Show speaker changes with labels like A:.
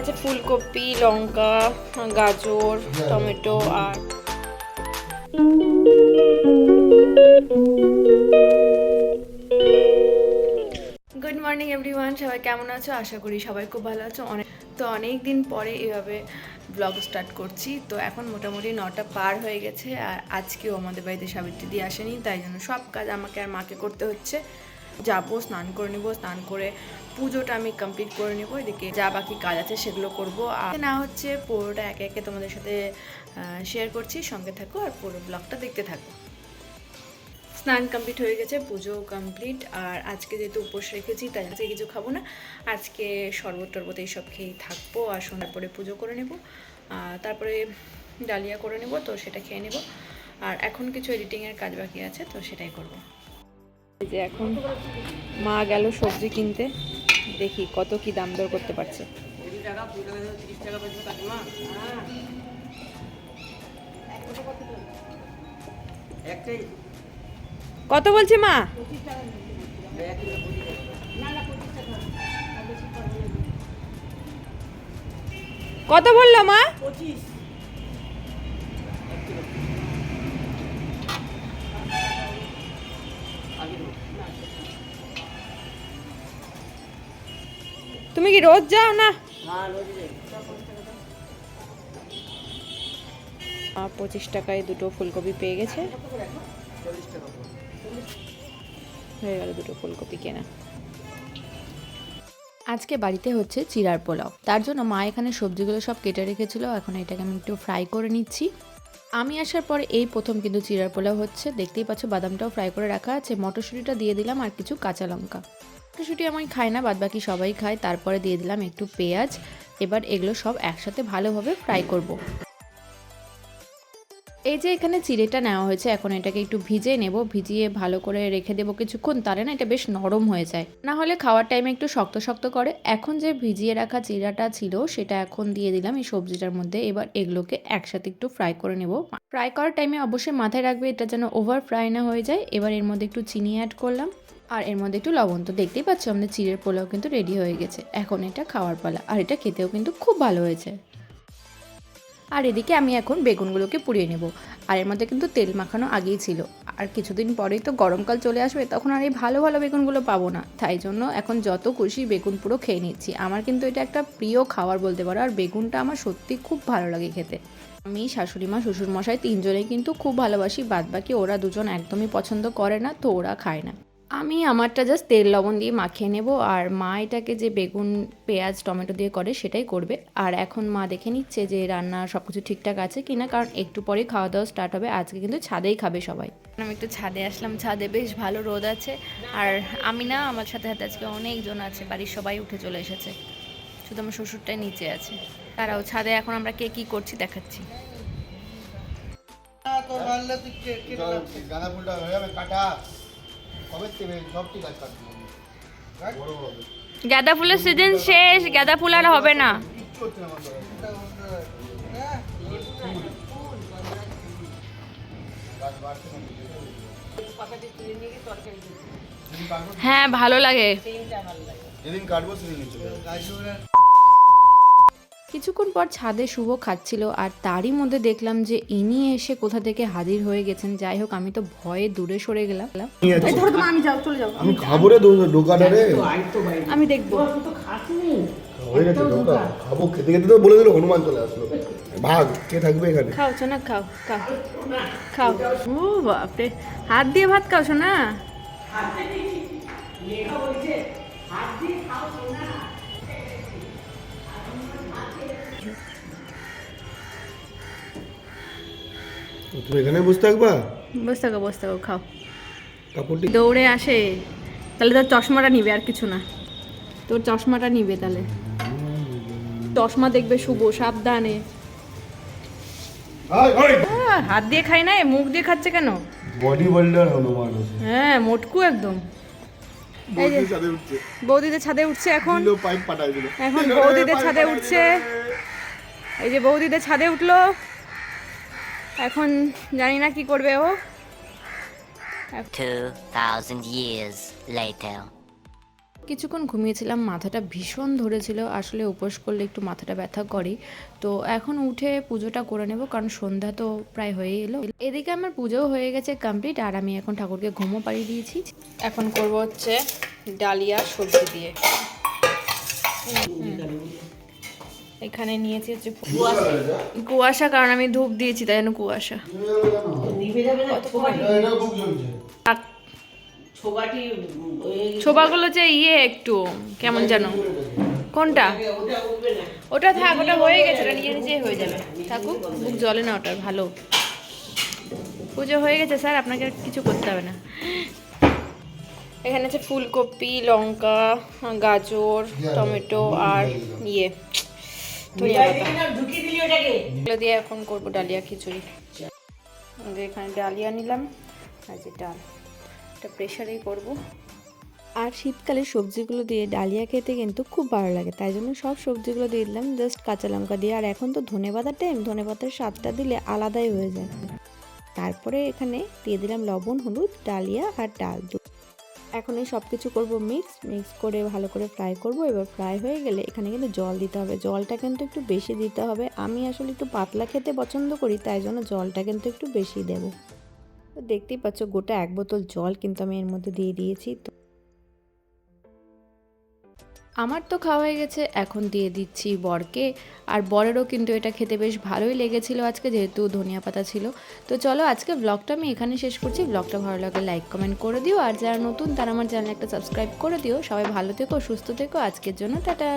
A: এনেছে ফুলকপি, লঙ্কা, গাজর, টমেটো আর গুড মর্নিং এভরিওয়ান সবাই কেমন আছো? আশা করি সবাই খুব ভালো আছো। অনেক তো অনেক দিন পরে এভাবে ব্লগ স্টার্ট করছি। তো এখন মোটামুটি নটা পার হয়ে গেছে। আর আজকেও আমাদের বাড়িতে সাবিত্রী দিয়ে আসেনি, তাই জন্য সব কাজ আমাকে আর মাকে করতে হচ্ছে। যাব, স্নান করে নেব, স্নান করে পুজোটা আমি কমপ্লিট করে নেব, এদিকে যা বাকি কাজ আছে সেগুলো করব। আর না হচ্ছে পুরোটা একে একে তোমাদের সাথে শেয়ার করছি, সঙ্গে থাকো আর পুরো ব্লগটা দেখতে থাকো। স্নান কমপ্লিট হয়ে গেছে, পুজো কমপ্লিট আর আজকে যেহেতু উপোস রেখেছি, তাই আজকে কিছু খাব না। আজকে শরবত টরবত এইসব খেয়েই থাকব, আর সন্ধ্যার পরে পুজো করে নেব। আর তারপরে ডালিয়া করে নেব, তো সেটা খেয়ে নেব। আর এখন কিছু এডিটিংয়ের কাজ বাকি আছে, তো সেটাই করব। যে এখন মা গেল সবজি কিনতে, দেখি কত কি দাম দর করতে পারছে। কত বলছে মা? কত বলল মা? তুমি কি রোজ যাও না? পঁচিশ টাকায় দুটো ফুলকপি পেয়ে গেছে। হয়ে গেল দুটো ফুলকপি কেনা। আজকে বাড়িতে হচ্ছে চিরার পোলাও। তার জন্য মা এখানে সবজিগুলো সব কেটে রেখেছিল। এখন এটাকে আমি একটু ফ্রাই করে নিচ্ছি। আমি আসার পরে এই প্রথম কিন্তু চিরার পোলাও হচ্ছে। দেখতেই পাচ্ছ বাদামটাও ফ্রাই করে রাখা আছে। মটরশুঁটিটা দিয়ে দিলাম আর কিছু কাঁচা লঙ্কা। মটরশুঁটি আমি খাই না, বাদবাকি সবাই খায়। তারপরে দিয়ে দিলাম একটু পেঁয়াজ। এবার এগুলো সব একসাথে ভালোভাবে ফ্রাই করব। এই যে এখানে চিড়েটা নেওয়া হয়েছে, এখন এটাকে একটু ভিজিয়ে নেব। ভিজিয়ে ভালো করে রেখে দেবো কিছুক্ষণ, তাহলে না এটা বেশ নরম হয়ে যায়। না হলে খাওয়ার টাইমে একটু শক্ত শক্ত করে। এখন যে ভিজিয়ে রাখা চিড়াটা ছিল, সেটা এখন দিয়ে দিলাম এই সবজিটার মধ্যে। এবার এগুলোকে একসাথে একটু ফ্রাই করে নেব। ফ্রাই করার টাইমে অবশ্যই মাথায় রাখবে, এটা যেন ওভার ফ্রাই না হয়ে যায়। এবার এর মধ্যে একটু চিনি অ্যাড করলাম। আর এর মধ্যে একটু লবণ তো দেখতেই পাচ্ছ, আমাদের চিড়ের পোলাও কিন্তু রেডি হয়ে গেছে। এখন এটা খাওয়ার পালা, আর এটা খেতেও কিন্তু খুব ভালো হয়েছে। আর এদিকে আমি এখন বেগুনগুলোকে পুড়িয়ে নেব। আর এর মধ্যে কিন্তু তেল মাখানো আগেই ছিল। আর কিছুদিন পরেই তো গরমকাল চলে আসবে, তখন আর এই ভালো ভালো বেগুনগুলো পাবো না। তাই জন্য এখন যত খুশি বেগুন পুরো খেয়ে নিচ্ছি। আমার কিন্তু এটা একটা প্রিয় খাবার বলতে পারো, আর বেগুনটা আমার সত্যি খুব ভালো লাগে খেতে। আমি শাশুড়ি মা শ্বশুর মশাই তিনজনেই কিন্তু খুব ভালোবাসি বাদ বাকি ওরা দুজন একদমই পছন্দ করে না, তো ওরা খায় না। আমি আমারটা জাস্ট তেল লবণ দিয়ে মাখিয়ে নেব। আর মা এটাকে যে বেগুন পেঁয়াজ টমেটো দিয়ে করে সেটাই করবে। আর এখন মা দেখে নিচ্ছে যে রান্না সব কিছু ঠিকঠাক আছে কি না কারণ একটু পরেই খাওয়া দাওয়া স্টার্ট হবে। আজকে কিন্তু ছাদেই খাবে সবাই। আমি একটু ছাদে আসলাম। ছাদে বেশ ভালো রোদ আছে। আর আমি না আমার সাথে সাথে আজকে অনেকজন আছে বাড়ির সবাই উঠে চলে এসেছে। শুধু আমার শ্বশুরটাই নিচে আছে। তারাও ছাদে এখন আমরা কে কি করছি দেখাচ্ছি।
B: গাঁদা ফুলটা হয়ে যাবে কাটা।
A: গাঁদা ফুলের সিজন শেষ গাঁদা ফুল আর হবে না।
B: কাটবো
A: হ্যাঁ ভালো লাগে।
B: যেদিন কাটবো সেদিন
A: কিছুক্ষণ পর ছাদে শুভ খাচ্ছিল আর তারই মধ্যে দেখলাম যে ইনি এসে কোথা থেকে হাজির হয়ে গেছেন। যাই হোক আমি তো ভয়ে দূরে সরে গেলাম। আমি যাও চলে যাও।
B: আমি খাব রে
A: আমি দেখব।
B: হয়ে গেছে ঢোকা খাব খেতে খেতে তো বলে দিল হনুমান চলে আসলো। ভাগ কে থাকবে এখানে?
A: খাও সোনা খাও খাও খাও। ও বাপরে হাত দিয়ে ভাত খাও সোনা।
B: তুমি এখানে বসে থাকবা?
A: বসে থাকো বসে থাকো খাও।
B: কাপড়টি?
A: দৌড়ে আসে তাহলে তোর চশমাটা নিবে আর কিছু না। তোর চশমাটা নিবে তাহলে। চশমা দেখবে শুভ সাবধানে। হাত দিয়ে খাই না মুখ দিয়ে খাচ্ছে কেন?
B: Body builder Hanuman.
A: হ্যাঁ মোটকু একদম। এই যে
B: সাথে উঠছে।
A: বৌদিদের ছাদে উঠছে এখন।
B: পাইপ পাঠাই দিল।
A: এখন বৌদিদের ছাদে উঠছে। এই যে বৌদিদের ছাদে উঠল। এখন জানি না কি করবে ও।
C: 2,000 years later.
A: কিছুক্ষণ ঘুমিয়েছিলাম মাথাটা ভীষণ ধরেছিল। আসলে উপোস করলে একটু মাথাটা ব্যথা করে তো এখন উঠে পুজোটা করে নেব কারণ সন্ধ্যা তো প্রায় হয়ে এলো। এদিকে আমার পুজোও হয়ে গেছে কমপ্লিট আর আমি এখন ঠাকুরকে ঘুমও পাড়িয়ে দিয়েছি। এখন করব হচ্ছে ডালিয়া সবজি দিয়ে। এখানে নিয়েছি হচ্ছে কুয়াশা। কুয়াশা। কারণ আমি ধূপ দিয়েছি তাই জন্য কুয়াশা।
B: এটা খুব জমছে।
A: আর
C: ছোবাটি
A: ছোবাগুলো যে ইয়ে একটু কেমন যেন। কোনটা?
C: ওটা উঠবে না
A: ওটা থাক ওটা হয়ে গেছে ওটা নিজে নিজেই হয়ে যাবে। থাকুক বুক জলে না ওটার ভালো। পুজো হয়ে গেছে স্যার আপনাকে আর কিছু করতে হবে না। এখানে আছে ফুলকপি লঙ্কা গাজর টমেটো আর ইয়ে। এগুলো দিয়ে এখন করব ডালিয়া খিচুড়ি। এখানে ডালিয়া নিলাম আর যে ডাল এটা প্রেশারেই করব। আর শীতকালে সবজিগুলো দিয়ে ডালিয়া খেতে কিন্তু খুব ভালো লাগে তাই জন্য সব সবজিগুলো দিয়ে দিলাম জাস্ট কাঁচা লঙ্কা দিয়ে। আর এখন তো ধনে পাতার টাইম ধনে পাতার স্বাদটা দিলে আলাদাই হয়ে যায়। তারপরে এখানে দিয়ে দিলাম লবণ হলুদ ডালিয়া আর ডাল। দু- এখন এই সব কিছু করব মিক্স মিক্স করে ভালো করে ফ্রাই করব। এবার ফ্রাই হয়ে গেলে এখানে কিন্তু জল দিতে হবে। জলটা কিন্তু একটু বেশি দিতে হবে। আমি আসলে একটু পাতলা খেতে পছন্দ করি, তাই জন্য জলটা কিন্তু একটু বেশি দেবো। দেখতেই পাচ্ছ গোটা এক বোতল জল কিন্তু আমি এর মধ্যে দিয়ে দিয়েছি। তো আমার তো খাওয়া হয়ে গেছে, এখন দিয়ে দিচ্ছি বরকে। আর বরেরও কিন্তু এটা খেতে বেশ ভালোই লেগেছিল আজকে, যেহেতু ধনিয়া পাতা ছিল। তো চলো আজকে ব্লগটা আমি এখানে শেষ করছি। ব্লগটা ভালো লাগলে লাইক কমেন্ট করে দিও। আর যারা নতুন, তারা আমার চ্যানেল একটা সাবস্ক্রাইব করে দিও। সবাই ভালো থেকো, সুস্থ থেকো। আজকের জন্য টাটা।